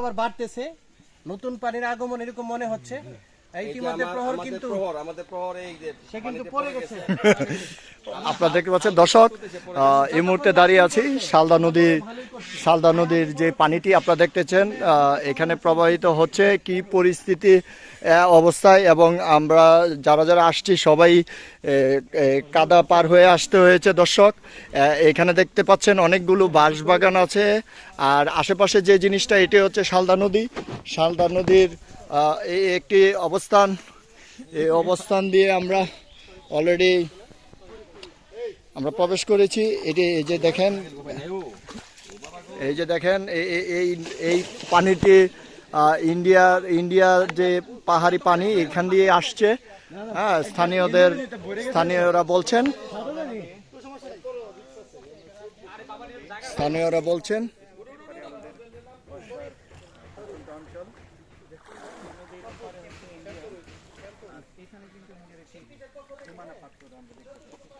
আবার বাড়তেছে। নতুন পানির আগমন এরকম মনে হচ্ছে। ইতিমধ্যে আমার- প্রহর আমাদের কিন্তু? প্রহর আমাদের প্রহর এই যে সে কিন্তু পানিতে পড়ে গেছে। আপনারা দেখতে পাচ্ছেন দর্শক এই মুহূর্তে দাঁড়িয়ে আছি শালদা নদী শালদা নদীর যে পানিটি আপনারা দেখতেছেন এখানে প্রবাহিত হচ্ছে কি পরিস্থিতি অবস্থায় এবং আমরা যারা যারা আসছি সবাই কাদা পার হয়ে আসতে হয়েছে দর্শক। এখানে দেখতে পাচ্ছেন অনেকগুলো বাঁশবাগান আছে। আর আশেপাশে যে জিনিসটা এটি হচ্ছে শালদা নদী। শালদা নদীর একটি অবস্থান এই অবস্থান দিয়ে আমরা অলরেডি আমরা প্রবেশ করেছি। এটি এই যে দেখেন, এই যে দেখেন এই- এই- পানিটি ইন্ডিয়ার ইন্ডিয়ার যে পাহাড়ি পানি, এখান দিয়ে আসছে। হ্যাঁ স্থানীয়দের, স্থানীয়রা বলছেন স্থানীয়রা বলছেন এখানে কিন্তু নিজের একটি সীমানা পাত্র আমরা দেখতে পাচ্ছি